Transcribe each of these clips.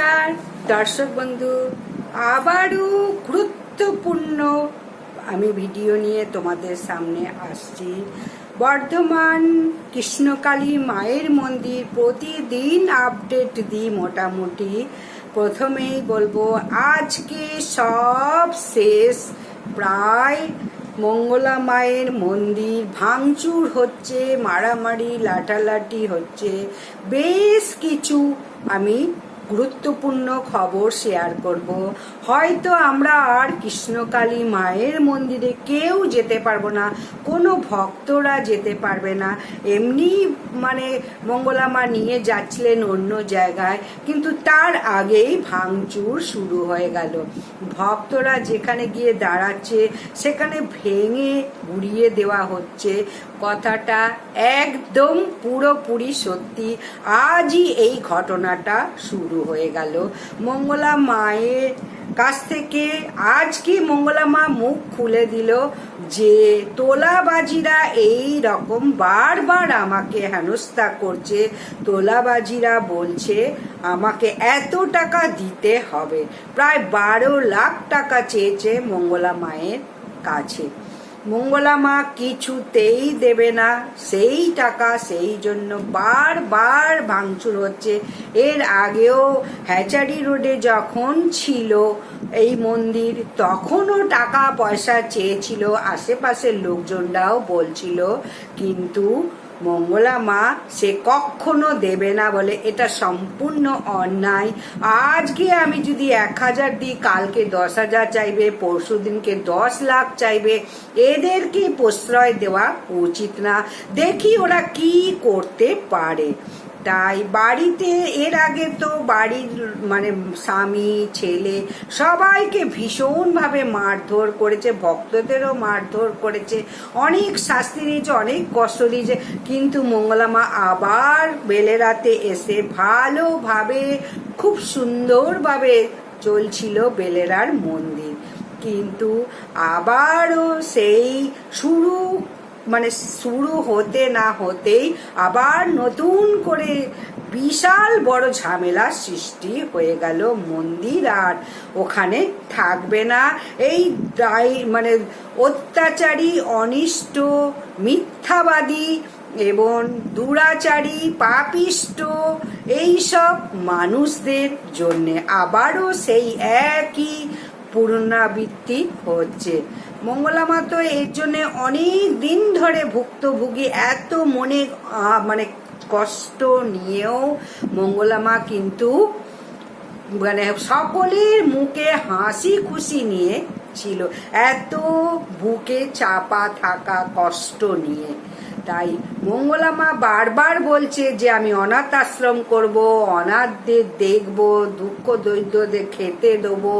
নমস্কার, দর্শক বন্ধু, আবারও গুরুত্বপূর্ণ আমি ভিডিও নিয়ে তোমাদের সামনে আসছি। বর্ধমান কৃষ্ণকালী মায়ের মন্দির প্রতিদিন আপডেট দিই মোটামুটি। প্রথমেই বলব, আজকে সব শেষ। প্রায় মঙ্গলা মায়ের মন্দির ভাঙচুর হচ্ছে, মারামারি লাটালাটি হচ্ছে। বেশ কিছু আমি গুরুত্বপূর্ণ খবর শেয়ার করব। হয়তো আমরা আর কৃষ্ণকালী মায়ের মন্দিরে কেউ যেতে পারব না, কোনো ভক্তরা যেতে পারবে না। এমনি মানে মঙ্গলা মা নিয়ে যাচ্ছিলেন অন্য জায়গায়, কিন্তু তার আগেই ভাঙচুর শুরু হয়ে গেল। ভক্তরা যেখানে গিয়ে দাঁড়াচ্ছে, সেখানে ভেঙে গুড়িয়ে দেওয়া হচ্ছে। কথাটা একদম পুরোপুরি সত্যি। আজই এই ঘটনাটা শুরু হয়ে গেল। মঙ্গলা মায়ের কাছ থেকে আজকে মঙ্গলা মা মুখ খুলে দিল যে তোলাবাজিরা এই রকম বারবার আমাকে হেনস্থা করছে। তোলাবাজিরা বলছে, আমাকে এত টাকা দিতে হবে। প্রায় বারো লাখ টাকা চেয়েছে মঙ্গলা মায়ের কাছে। মঙ্গলা মা কিছুতেই দেবে না। সেই টাকা সেই জন্য বারবার ভাঙচুর হচ্ছে। এর আগেও হ্যাচারি রোডে যখন ছিল এই মন্দির, তখনও টাকা পয়সা চেয়েছিল। আশেপাশের লোকজনরাও বলছিল, কিন্তু মঙ্গলা মা, সে কখনো দেবে না বলে এটা সম্পূর্ণ অন্যায়। আজকে আমি যদি এক হাজার দিই, কালকে দশ হাজার চাইবে, পরশু দিনকে দশ লাখ চাইবে এদেরকে প্রশ্রয় দেওয়া উচিত না? দেখি ওরা কি করতে পারে। তাই বাড়িতে, এর আগে তো বাড়ির মানে স্বামী, ছেলে সবাইকে ভীষণভাবে মারধর করেছে, ভক্তদেরও মারধর করেছে, অনেক শাস্তি দিয়েছে, অনেক কষ্ট দিয়েছে। কিন্তু মঙ্গলামা আবার বেলেরাতে এসে ভালোভাবে, খুব সুন্দরভাবে চলছিল বেলেরার মন্দির। কিন্তু আবারও সেই শুরু মানে শুরু হতে না হতেই আবার নতুন করে বিশাল বড় ঝামেলার সৃষ্টি হয়ে গেল মন্দির, আর ওখানে থাকবে না। এই মানে অত্যাচারী, অনিষ্ট, মিথ্যাবাদী এবং দুরাচারী, পাপিষ্ট এইসব মানুষদের জন্যে আবারও সেই একই পুনরাবৃত্তি হচ্ছে। মঙ্গলামা তো এর জন্য অনেক দিন ধরে ভুক্তভোগী এত মনে মানে কষ্ট নিয়েও মঙ্গলামা কিন্তু মানে সকলের মুখে হাসি খুশি নিয়ে ছিল। এত বুকে চাপা থাকা কষ্ট নিয়ে। তাই মঙ্গলামা বারবার বলছে যে আমি অনাথ আশ্রম করব, অনাথদের দেখব, দুঃখ দরিদ্রদের খেতে দেবো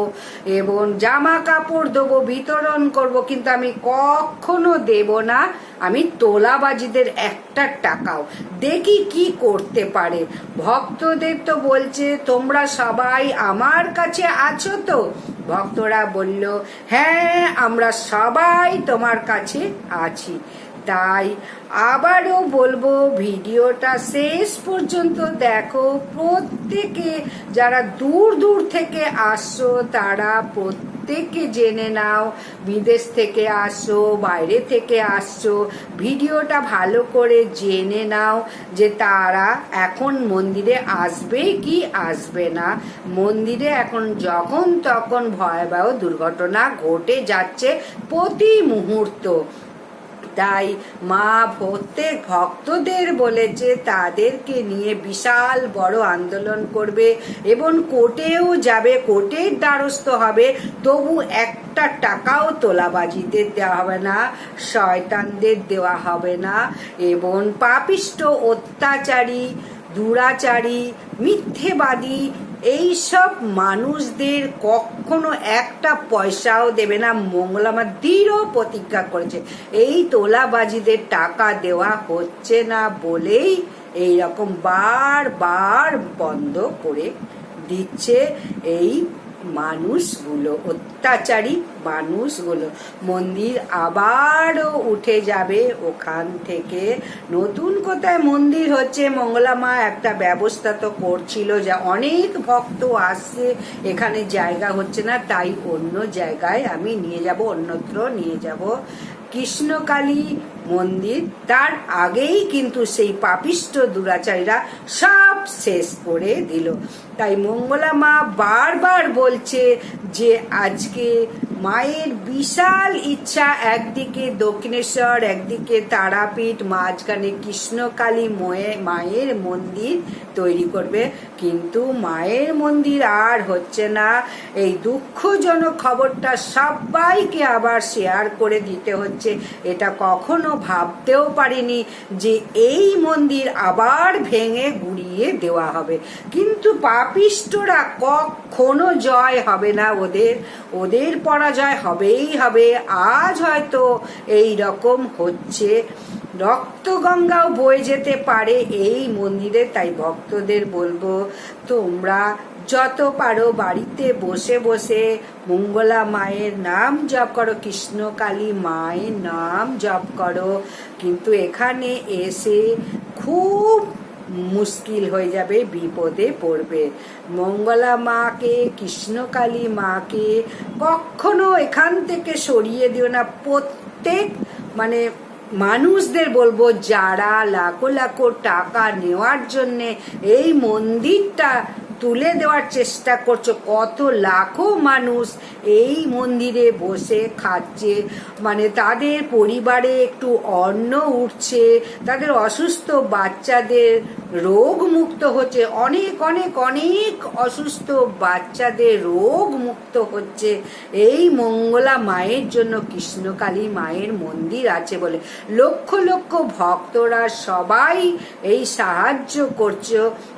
এবং জামা কাপড় দেবো, বিতরণ করব, কিন্তু আমি কখনো দেব না। আমি তোলাবাজিদের একটা টাকাও। দেখি কি করতে পারে। ভক্তদের তো বলছে, তোমরা সবাই আমার কাছে আছো তো? ভক্তরা বলল হ্যাঁ আমরা সবাই তোমার কাছে আছি। তাই আবারও বলব, ভিডিওটা শেষ পর্যন্ত দেখো। প্রত্যেকে যারা দূর দূর থেকে আসছো, তারা প্রত্যেকে জেনে নাও, বিদেশ থেকে আসছো, বাইরে থেকে আসছো, ভিডিওটা ভালো করে জেনে নাও যে তারা এখন মন্দিরে আসবে কি আসবে না। মন্দিরে এখন যখন তখন ভয়াবহ দুর্ঘটনা ঘটে যাচ্ছে প্রতি মুহূর্ত। তাই মা প্রত্যেক ভক্তদের বলেছে, তাদেরকে নিয়ে বিশাল বড় আন্দোলন করবে এবং কোর্টেও যাবে, কোর্টের দ্বারস্থ হবে। তবু একটা টাকাও তোলাবাজিদের দেওয়া হবে না, শয়তানদের দেওয়া হবে না এবং পাপিষ্ট, অত্যাচারী, দুরাচারী, মিথ্যেবাদী এইসব মানুষদের কখনো একটা পয়সাও দেবে না। মঙ্গলামা দৃঢ় প্রতিজ্ঞা করেছে। এই তোলাবাজিদের টাকা দেওয়া হচ্ছে না বলেই এই রকম বারবার বন্ধ করে দিচ্ছে এই মানুষগুলো, অত্যাচারী মানুষগুলো। মন্দির আবারও উঠে যাবে ওখান থেকে। নতুন কোথায় মন্দির হচ্ছে? মঙ্গলা মা একটা ব্যবস্থা তো করছিল যা অনেক ভক্ত আসছে। এখানে জায়গা হচ্ছে না, তাই অন্য জায়গায় আমি নিয়ে যাব, অন্যত্র নিয়ে যাব। কৃষ্ণকালী মন্দির। তার আগেই কিন্তু সেই পাপিষ্ট দুরাচারীরা সব শেষ করে দিল। তাই মঙ্গলা মা বারবার বলছে যে আজকে মায়ের বিশাল ইচ্ছা, একদিকে দক্ষিণেশ্বর, একদিকে তারাপীঠ, মাঝখানে কৃষ্ণকালী ময়ে, মায়ের মন্দির তৈরি করবে। কিন্তু মায়ের মন্দির আর হচ্ছে না। এই দুঃখজনক খবরটা সবাইকে আবার শেয়ার করে দিতে হচ্ছে। এটা কখনো ভাবতেও পারিনি যে এই মন্দির আবার ভেঙে গুড়িয়ে দেওয়া হবে। কিন্তু পাপিষ্টরা কখনো জয় হবে না ওদের। ওদের পরাজয় হবেই হবে। আজ হয়তো এই রকম হচ্ছে। রক্তগঙ্গাও বয়ে যেতে পারে এই মন্দিরে, তাই ভক্তদের বলব, তোমরা যত পারো বাড়িতে বসে বসে মঙ্গলা মায়ের নাম জপ করো কৃষ্ণকালী মায়ের নাম জপ করো। কিন্তু এখানে এসে খুব মুশকিল হয়ে যাবে, বিপদে পড়বে। মঙ্গলা মাকে কৃষ্ণকালী মাকে কখনো এখান থেকে সরিয়ে দিও না। প্রত্যেক মানে মানুষদের বলব, যারা লাখো লাখো টাকা নেওয়ার জন্যে এই মন্দিরটা তুলে দেওয়ার চেষ্টা করছ। কত লাখো মানুষ এই মন্দিরে বসে খাচ্ছে। মানে তাদের পরিবারে একটু অন্ন উঠছে, তাদের অসুস্থ বাচ্চাদের রোগ মুক্ত হচ্ছে, অনেক অনেক অনেক অসুস্থ বাচ্চাদের রোগ মুক্ত হচ্ছে। এই মঙ্গলা মায়ের জন্য কৃষ্ণকালী মায়ের মন্দির আছে বলে লক্ষ লক্ষ ভক্তরা সবাই এই সাহায্য করছ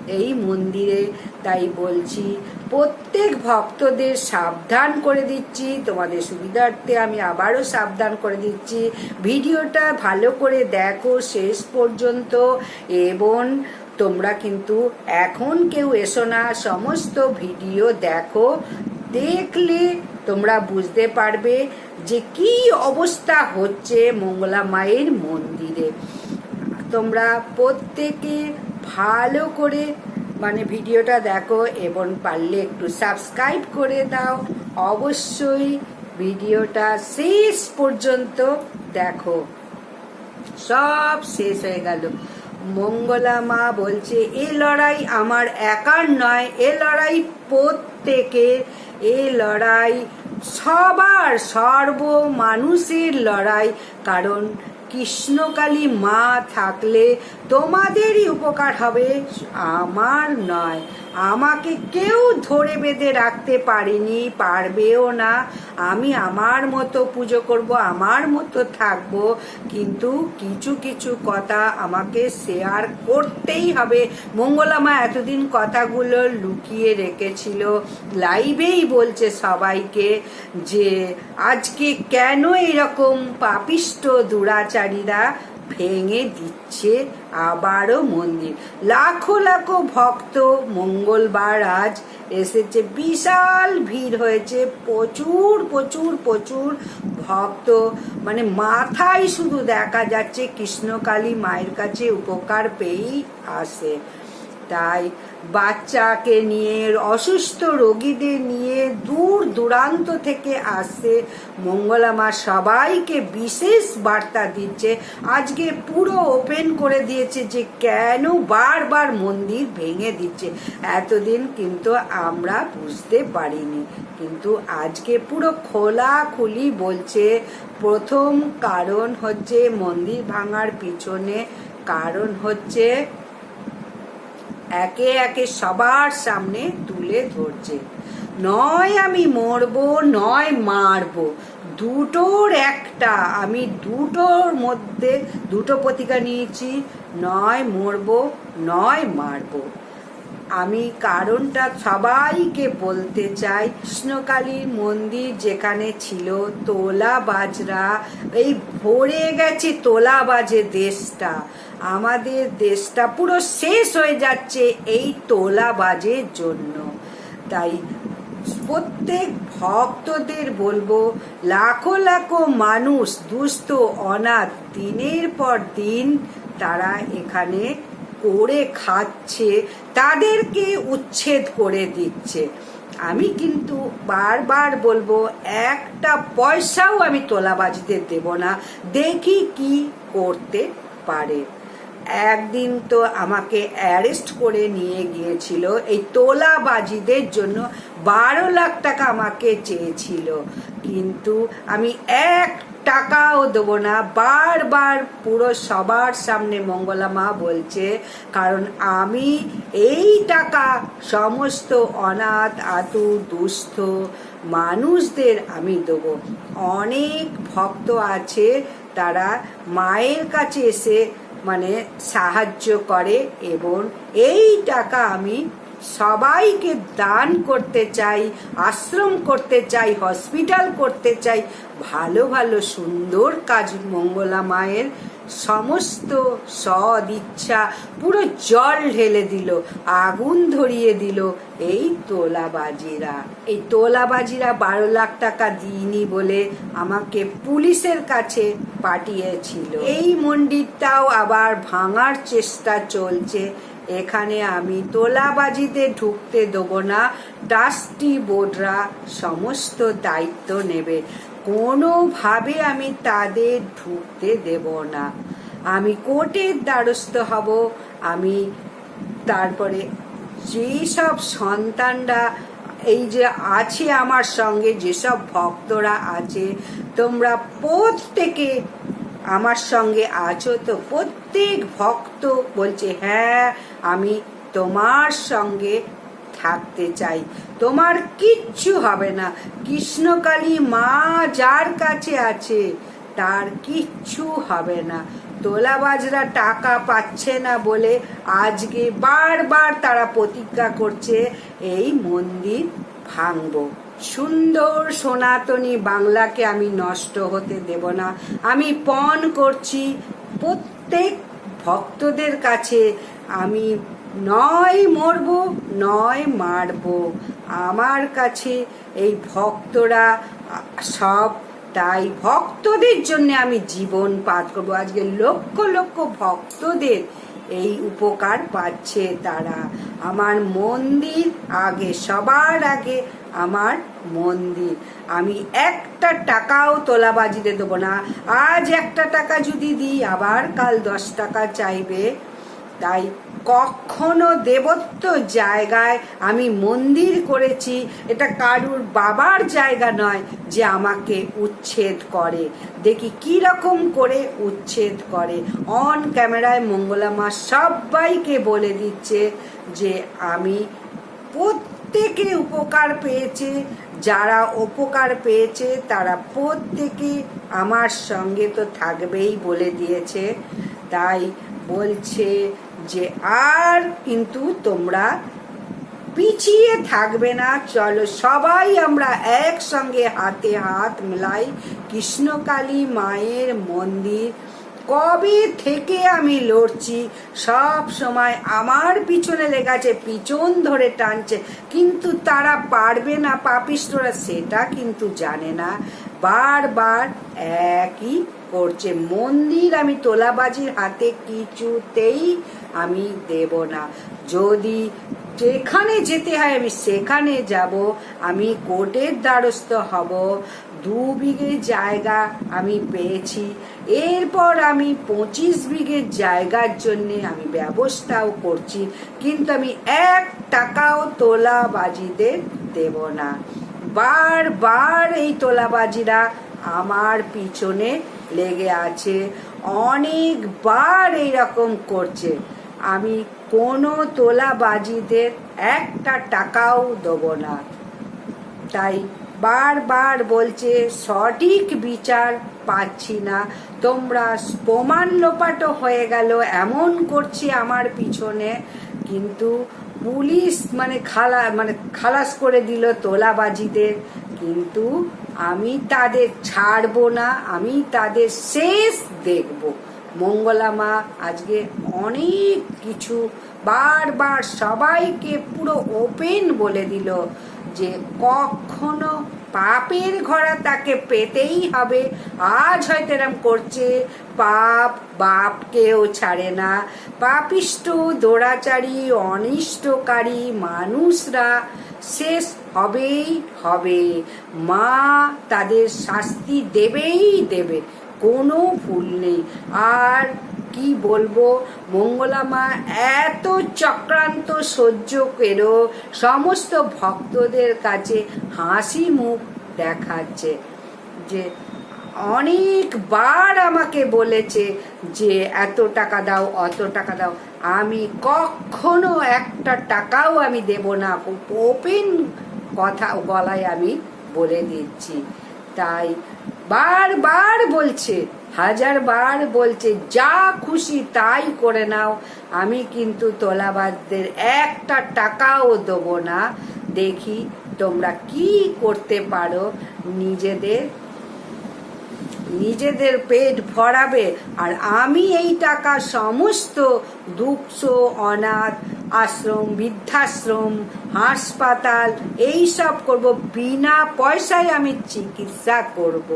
এই মন্দিরে। তাই বলছি, প্রত্যেক ভক্তদের সাবধান করে দিচ্ছি। তোমাদের সুবিধার্থে আমি আবারও সাবধান করে দিচ্ছি। ভিডিওটা ভালো করে দেখো শেষ পর্যন্ত। এবং তোমরা কিন্তু এখন কেউ এসো না, সমস্ত ভিডিও দেখো, দেখলে তোমরা বুঝতে পারবে যে কি অবস্থা হচ্ছে মঙ্গলা মায়ের মন্দিরে। তোমরা প্রত্যেকে ভালো করে মানে ভিডিওটা দেখো এবং পারলে একটু সাবস্ক্রাইব করে দাও। অবশ্যই ভিডিওটা শেষ পর্যন্ত দেখো। সব শেষ হয়ে গেল। মঙ্গলা মা বলছে, এ লড়াই আমার একার নয়, এ লড়াই প্রত্যেকের, এ লড়াই সবার সর্ব মানুষের লড়াই। কারণ কৃষ্ণকালী মা থাকলে তোমাদেরই উপকার হবে, আমার নয়। আমাকে কেউ ধরে বেঁধে রাখতে পারিনি, পারবেও না। আমি আমার মতো পুজো করব, আমার মতো থাকব, কিন্তু কিছু কিছু কথা আমাকে শেয়ার করতেই হবে। মঙ্গলামা এতদিন কথাগুলো লুকিয়ে রেখেছিল। লাইভেই বলছে সবাইকে যে, আজকে কেন এরকম পাপিষ্ট দুরাচারীরা ভেঙে দিচ্ছে আবারও মন্দির। লাখো লাখো ভক্ত মঙ্গলবার আজ এসেছে। বিশাল ভিড় হয়েছে। প্রচুর প্রচুর প্রচুর ভক্ত। মানে মাথায় শুধু দেখা যাচ্ছে কৃষ্ণকালী মায়ের কাছে উপকার পেয়েই আসে। তাই বাচ্চাকে নিয়ে, অসুস্থ রোগীদের নিয়ে দূর দূরান্ত থেকে আসছে। মঙ্গলা মা সবাইকে বিশেষ বার্তা দিচ্ছে। আজকে পুরো ওপেন করে দিয়েছে যে কেন বারবার মন্দির ভেঙে দিচ্ছে। এতদিন কিন্তু আমরা বুঝতে পারিনি। কিন্তু আজকে পুরো খোলা খুলি বলছে, প্রথম কারণ হচ্ছে মন্দির ভাঙার পিছনে কারণ হচ্ছে একে একে সবার সামনে তুলে ধরছে। নয় আমি মরব, নয় মারব। দুটোর একটা, আমি দুটোর মধ্যে দুটো প্রতিজ্ঞা নিয়েছি, নয় মরব, নয় মারবো। আমি কারণটা সবাইকে বলতে চাই। কৃষ্ণকালীর মন্দির যেখানে ছিল তোলা বাজরা এই ভরে গেছে তোলা বাজে দেশটা। আমাদের দেশটা পুরো শেষ হয়ে যাচ্ছে এই তোলা বাজের জন্য। তাই প্রত্যেক ভক্তদের বলব, লাখো লাখো মানুষ দুস্থ, অনাথ, দিনের পর দিন তারা এখানে করে খাচ্ছে, তাদেরকে উচ্ছেদ করে দিচ্ছে। আমি কিন্তু বারবার বলব, একটা পয়সাও আমি তোলাবাজিতে দেব না। দেখি কি করতে পারে। একদিন তো আমাকে অ্যারেস্ট করে নিয়ে গিয়েছিল। এই তোলাবাজিদের জন্য বারো লাখ টাকা আমাকে চেয়েছিল। কিন্তু আমি এক টাকাও দেবো না। বারবার পুরো সবার সামনে মঙ্গলা মা বলছে, কারণ আমি এই টাকা সমস্ত অনাথ আতু দুস্থ মানুষদের আমি দেবো। অনেক ভক্ত আছে, তারা মায়ের কাছে এসে মানে সাহায্য করে এবং এই টাকা আমি সবাইকে দান করতে চাই, আশ্রম করতে চাই হসপিটাল করতে চাই। ভালো ভালো, সুন্দর কাজ মঙ্গলা মায়ের সমস্ত সদ ইচ্ছা পুরো জল ঢেলে দিল, আগুন ধরিয়ে দিল এই তোলাবাজিরা। এই তোলাবাজিরা বারো লাখ টাকা দিইনি বলে আমাকে পুলিশের কাছে পাঠিয়েছিল। এই মন্দিরটাও আবার ভাঙার চেষ্টা চলছে। এখানে আমি তোলাবাজিতে ঢুকতে দেবো না ট্রাস্টি বোর্ডরা সমস্ত দায়িত্ব নেবে। কোনোভাবে আমি তাদের ঢুকতে দেব না। আমি কোর্টের দ্বারস্থ হব। আমি তারপরে যেসব সন্তানরা এই যে আছে আমার সঙ্গে, যেসব ভক্তরা আছে, তোমরা প্রত্যেকে আমার সঙ্গে আছো। তো প্রত্যেক ভক্ত বলছে হ্যাঁ আমি তোমার সঙ্গে থাকতে চাই। তোমার কিচ্ছু হবে না। কৃষ্ণকালী মা যার কাছে আছে, তার কিচ্ছু হবে না। তোলাবাজরা টাকা পাচ্ছে না বলে আজকে বারবার তারা প্রতিজ্ঞা করছে, এই মন্দির ভাঙবো। সুন্দর সনাতনী বাংলাকে আমি নষ্ট হতে দেব না। আমি পণ করছি প্রত্যেক ভক্তদের কাছে। আমি নয় মরব, নয় মারব। আমার কাছে এই ভক্তরা, সব তাই ভক্তদের জন্য আমি জীবন পাত করব। আজকে লক্ষ লক্ষ ভক্তদের এই উপকার পাচ্ছে তারা। আমার মন্দির আগে, সবার আগে আমার মন্দির। আমি একটা টাকাও তোলাবাজিতে দেবো না। আজ একটা টাকা যদি দিই, আবার কাল দশ টাকা চাইবে। তাই কখনো দেবত্ব জায়গায় আমি মন্দির করেছি। এটা কারুর বাবার জায়গা নয় যে আমাকে উচ্ছেদ করে। দেখি কি রকম করে উচ্ছেদ করে। অন ক্যামেরায় মঙ্গলা মা সবাইকে বলে দিচ্ছে যে আমি প্রত্যেকে উপকার পেয়েছে। যারা উপকার পেয়েছে তারা প্রত্যেকে আমার সঙ্গে তো থাকবেই বলে দিয়েছে। তাই বলছে যে আর কিন্তু তোমরা পিছিয়ে থাকবে না। চলো সবাই আমরা একসঙ্গে হাতে হাত মেলাই কৃষ্ণকালী মায়ের মন্দির। কবে থেকে আমি লড়ছি? সব সময় আমার পিছনে লেগেছে, পিছন ধরে টানছে। কিন্তু তারা পারবে না পাপিষ্টরা সেটা কিন্তু জানে না। বারবার একই করছে। মন্দির আমি তোলাবাজির হাতে কিছুতেই আমি দেব না। যদি যেখানে যেতে হয় আমি সেখানে যাব, আমি কোর্টের দ্বারস্থ হব। দু বিঘে জায়গা আমি পেয়েছি। এরপর আমি পঁচিশ বিঘে জায়গার জন্য আমি ব্যবস্থাও করছি। কিন্তু আমি এক টাকাও তোলাবাজিদের দেব না। বারবার এই তোলাবাজিরা আমার পিছনে লেগে আছে, অনেকবার এইরকম করছে। আমি কোনো তোলাবাজিদের একটা টাকাও দেবো না। তাই বারবার বলছে, সঠিক বিচার পাচ্ছি না। তোমরা প্রমাণ লোপাটো হয়ে গেল, এমন করছে আমার পিছনে। কিন্তু পুলিশ মানে খালা মানে খালাস করে দিল তোলাবাজিদের কিন্তু আমি তাদের ছাড়বো না, আমি তাদের শেষ দেখব। মঙ্গলা মা, আজকে অনেক কিছু বারবার সবাইকে পুরো ওপেন বলে দিল যে কখনো পাপের ঘোড়া তাকে পেতেই হবে। আজ হয়তো এরম করছে, পাপ বাপকেও ছাড়ে না। পাপিষ্ট দোড়াচারী অনিষ্টকারী মানুষরা শেষ হবেই হবে। মা তাদের শাস্তি দেবেই দেবে, কোনো ভুল নেই। আর কি বলব, মঙ্গলা মা এত চক্রান্ত সহ্য করেও সমস্ত ভক্তদের কাছে হাসি মুখ দেখাচ্ছে যে অনেকবার আমাকে বলেছে যে এত টাকা দাও, অত টাকা দাও। আমি কখনো একটা টাকাও আমি দেব না। ওপেন কথা, গলায় আমি বলে দিচ্ছি। তাই বারবার বলছে, হাজার বার বলছে, যা খুশি তাই করে নাও। আমি কিন্তু তোলাবাদদের একটা টাকাও দেবো না। দেখি তোমরা কি করতে পারো নিজেদের নিজেদের পেট ভরাবে, আর আমি এই টাকা সমস্ত দুঃখ, অনাথ, আশ্রম, বৃদ্ধাশ্রম, হাসপাতাল এই সব করব, বিনা পয়সায় আমি চিকিৎসা করব।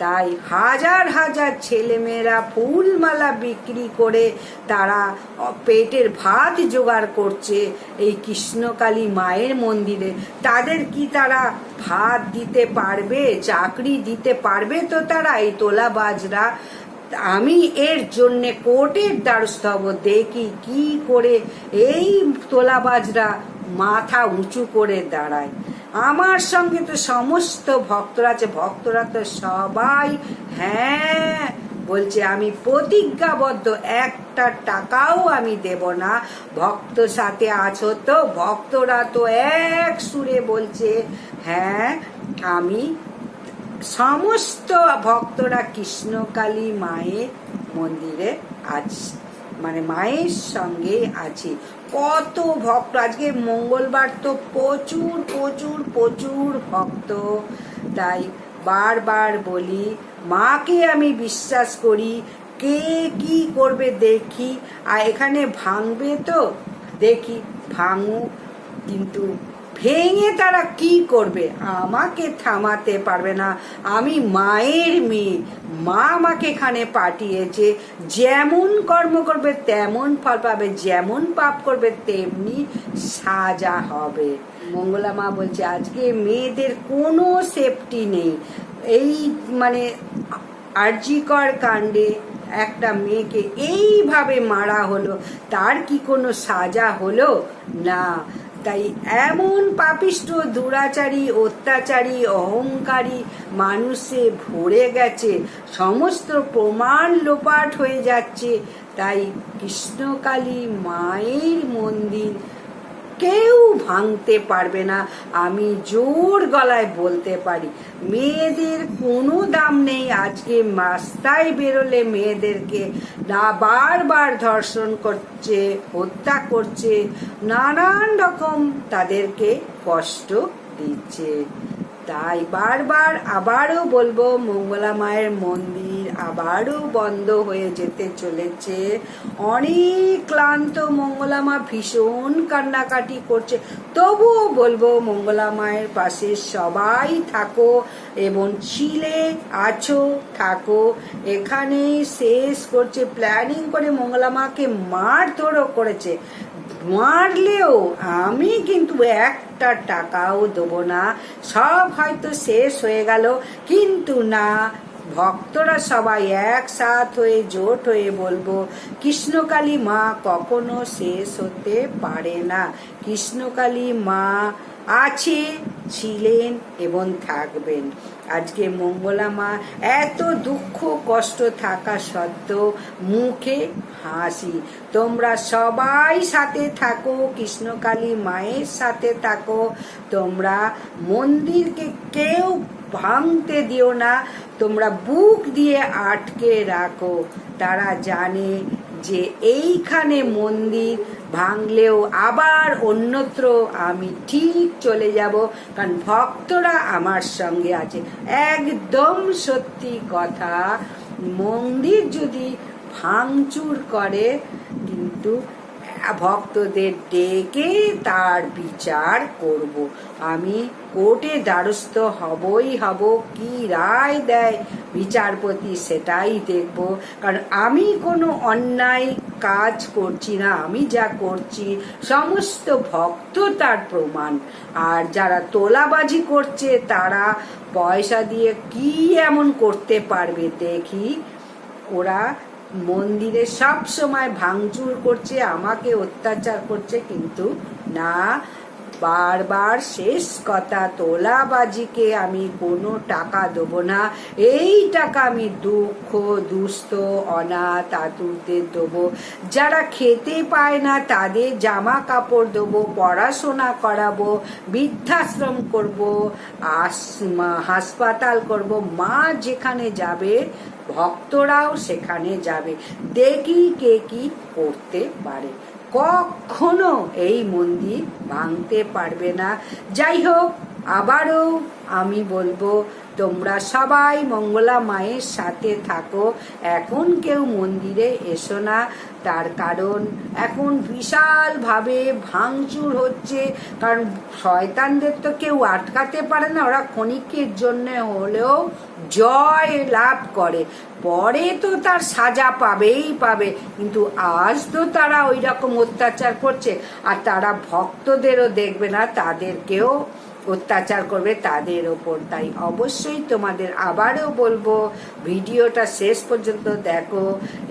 তাই হাজার হাজার ছেলেমেয়েরা ফুলমালা বিক্রি করে তারা পেটের ভাত জোগাড় করছে এই কৃষ্ণকালী মায়ের মন্দিরে। তাদের কি তারা ভাত দিতে পারবে, চাকরি দিতে পারবে তো তারা এই তোলা বাজরা আমি এর জন্যে কোর্টের দ্বারস্থ হব, দেখি কি করে এই তোলাবাজরা মাথা উঁচু করে দাঁড়ায়। আমার সঙ্গে তো সমস্ত ভক্তরা আছে, ভক্তরা তো সবাই হ্যাঁ বলছে, আমি প্রতিজ্ঞাবদ্ধ, একটা টাকাও আমি দেব না। ভক্ত সাথে আছো তো, ভক্তরা তো এক সুরে বলছে হ্যাঁ আমি সমস্ত ভক্তরা কৃষ্ণকালী মায়ের মন্দিরে আছি। মানে মায়ের সঙ্গে আছে। কত ভক্ত, আজকে মঙ্গলবার তো প্রচুর প্রচুর প্রচুর ভক্ত। তাই বারবার বলি, মাকে আমি বিশ্বাস করি, কে কি করবে দেখি। আর এখানে ভাঙবে তো? দেখি ভাঙু কিন্তু ভেঙে তারা কি করবে? আমাকে থামাতে পারবে না। আমি মায়ের মেয়ে। মা আমাকে এখানে পাঠিয়েছে। যেমন কর্ম করবে, তেমন ফল পাবে। যেমন পাপ করবে, তেমনি সাজা হবে। মঙ্গলা মা বলছে, আজকে মেয়েদের কোনো সেফটি নেই। এই মানে আর্যিকর কাণ্ডে একটা মেয়েকে এইভাবে মারা হলো। তার কি কোনো সাজা হলো? না। তাই এমন পাপিষ্ট দুরাচারী, অত্যাচারী, অহংকারী মানুষে ভরে গেছে। সমস্ত প্রমাণ লোপাট হয়ে যাচ্ছে। তাই কৃষ্ণকালী মায়ের মন্দির কেউ ভাঙতে পারবে না। আমি জোর গলায় বলতে পারি, মেয়েদের কোনো দাম নেই। আজকে রাস্তায় বেরোলে মেয়েদেরকে না বারবার ধর্ষণ করছে, হত্যা করছে, নানান রকম তাদেরকে কষ্ট দিচ্ছে। তাই বারবার আবারও বলব, মঙ্গলা মায়ের মন্দির আবারও বন্ধ হয়ে যেতে চলেছে। অনেক ক্লান্ত মঙ্গলা মা ভীষণ কান্নাকাটি করছে। তবুও বলব, মঙ্গলা মায়ের পাশে সবাই থাকো এবং ছিলে আছো, থাকো। এখানে শেষ করছে প্ল্যানিং করে মঙ্গলা মাকে মারধরও করেছে। মারলেও আমি কিন্তু একটা টাকাও দেবো না। সব হয়তো শেষ হয়ে গেল, কিন্তু না ভক্তরা সবাই একসাথ হয়ে জোট হয়ে বলব, কৃষ্ণকালী মা কখনো শেষ হতে পারে না। কৃষ্ণকালী মা আছে, ছিলেন এবং থাকবেন। আজকে মঙ্গলা মা এত দুঃখ কষ্ট থাকা সত্ত্বেও মুখে হাসি। তোমরা সবাই সাথে থাকো, কৃষ্ণকালী মায়ের সাথে থাকো। তোমরা মন্দিরকে কেউ ভাঙতে দিও না। তোমরা বুক দিয়ে আটকে রাখো। তারা জানে যে এইখানে মন্দির, ভাঙলেও আবার অন্যত্র আমি ঠিক চলে যাব, কারণ ভক্তরা আমার সঙ্গে আছে। একদম সত্যি কথা, মন্দির যদি ভাঙচুর করে, কিন্তু ভক্তদের ডেকে তার বিচার করব। আমি কোর্টে দ্বারস্থ হবই হব, কি রায় দেয় বিচারপতি সেটাই দেখব। কারণ আমি কোনো অন্যায় কাজ করছি না, আমি যা করছি, সমস্ত ভক্ত তার প্রমাণ। আর যারা তোলাবাজি করছে, তারা পয়সা দিয়ে কি এমন করতে পারবে দেখি। ওরা মন্দিরে সব সময় ভাঙচুর করছে আমাকে অত্যাচার করছে কিন্তু না বারবার শেষ কথা তোলাবাজিকে আমি কোনো টাকা দেবো না। এই টাকা আমি দুঃখ, দুস্থ, অনাথ, আতুরদের দেবো। যারা খেতে পায় না, তাদের জামা কাপড় দেবো, পড়াশোনা করাবো, বৃদ্ধাশ্রম করব হাসপাতাল করব। মা যেখানে যাবে, ভক্তরাও সেখানে যাবে। দেখি কে কি করতে পারে। কখনো এই মন্দির ভাঙতে পারবে না। যাই হোক আবারও আমি বলব, তোমরা সবাই মঙ্গলা মায়ের সাথে থাকো। এখন কেউ মন্দিরে এসো না। তার কারণ এখন বিশালভাবে ভাঙচুর হচ্ছে। কারণ শয়তানদের তো কেউ আটকাতে পারে না। ওরা ক্ষণিকের জন্য হলেও জয় লাভ করে। পরে তো তার সাজা পাবেই পাবে, কিন্তু আজ তো তারা ওই রকম অত্যাচার করছে, আর তারা ভক্তদেরও দেখবে না, তাদেরকেও অত্যাচার করবে তাদের ওপর। তাই অবশ্যই তোমাদের আবারও বলব, ভিডিওটা শেষ পর্যন্ত দেখো,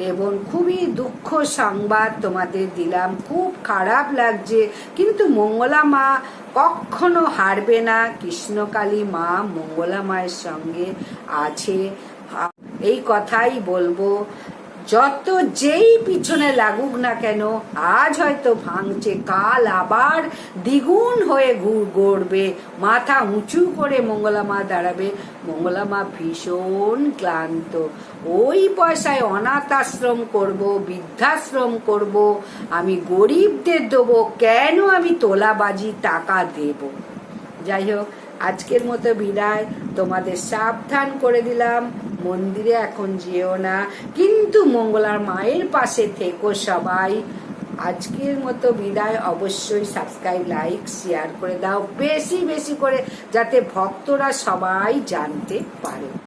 এবং খুবই দুঃখ সংবাদ তোমাদের দিলাম, খুব খারাপ লাগছে, কিন্তু মঙ্গলা মা কখনো হারবে না কৃষ্ণকালী মা মঙ্গলা মায়ের সঙ্গে আছে। এই কথাই বলব। যত যেই পিছনে লাগুক না কেন, আজ হয়তো ভাঙছে, কাল আবার দ্বিগুণ হয়ে গড়বে, মাথা উঁচু করে মঙ্গলা মা দাঁড়াবে। মঙ্গলা মা ভীষণ ক্লান্ত। ওই পয়সায় অনাথ আশ্রম করব, বৃদ্ধাশ্রম করব, আমি গরিবদের দেবো, কেন আমি তোলাবাজি টাকা দেব? যাই হোক আজকের মতো বিদায়। তোমাদের সাবধান করে দিলাম। মন্দিরে এখন যেও না। কিন্তু মঙ্গলার মায়ের পাশে থেকো সবাই। আজকের মতো বিদায়। অবশ্যই সাবস্ক্রাইব লাইক শেয়ার করে দাও। বেশি বেশি করে যাতে ভক্তরা সবাই জানতে পারে।